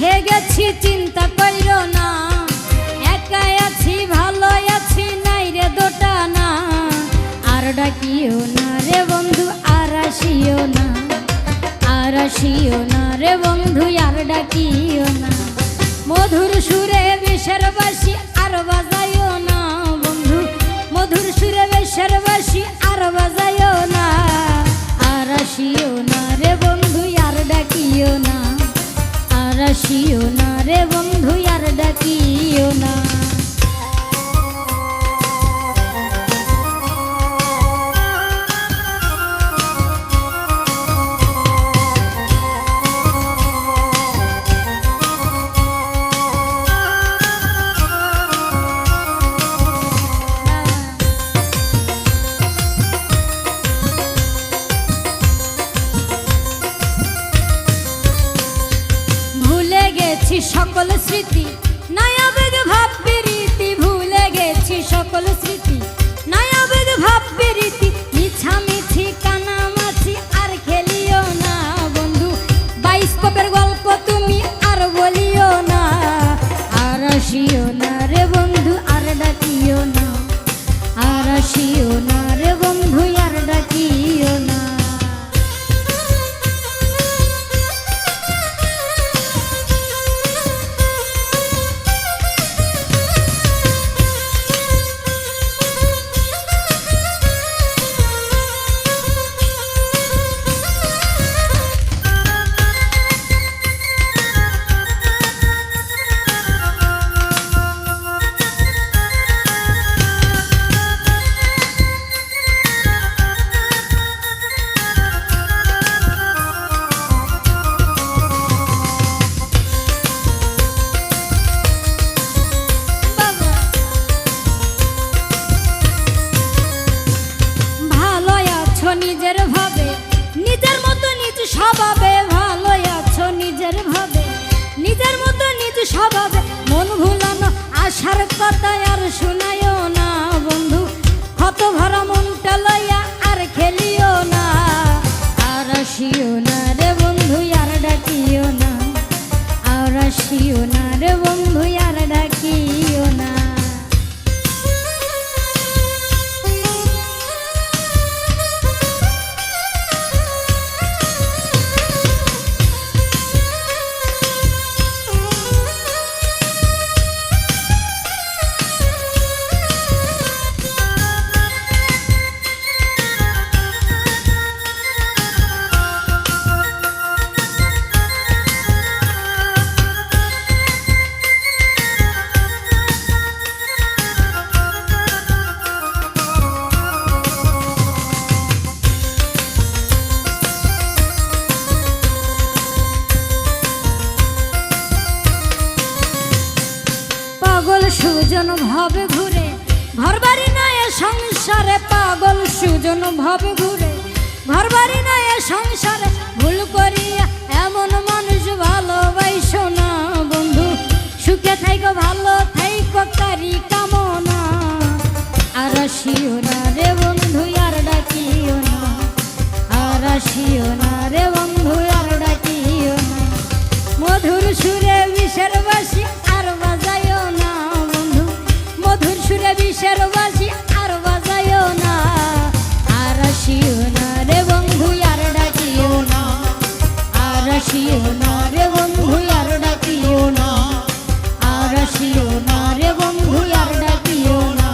রেখে গেছি, চিন্তা কইর না। একাই আছি ভালো আছি, নাই রে দুটা না। আর ডাকিও না রে বন্ধু, আর আসিও না। আর আসিও না রে বন্ধু, আর ডাকিও না। মধুর সুরে আসিও না রে বন্ধু আর ডাকিও না। গেছি সকল স্মৃতি নয়াবেগ ভাববে রীতি ভুলে গেছি সকল স্মৃতি। আশার আর শুনায়ও না, বন্ধু। হত ভরা মনটা লইয়া আর খেলিও না। আর আসিও না সুজন ভাবে ঘুরে। ঘর বাড়ি নয় সংসারে পাগল সুজন ভাবে ঘুরে। ঘর বাড়ি নয় সংসারে ভুল করিয়া এমন মানুষ ভালোবাসো না বন্ধু। সুখে থাইকো ভালো আসিও না রে বন্ধু, আর ডাকিও না। আর আসিও না রে বন্ধু, আর ডাকিও না।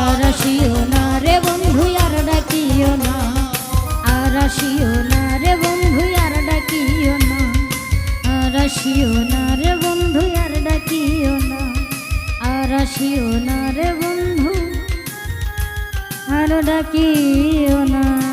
আর আসিও না রে বন্ধু, আর ডাকিও না। আর আসিও না রে বন্ধু, আর ডাকিও না। আর আসিও না রে বন্ধু, আর ডাকিও না। আর আসিও না রে বন্ধু, আর ডাকিও না।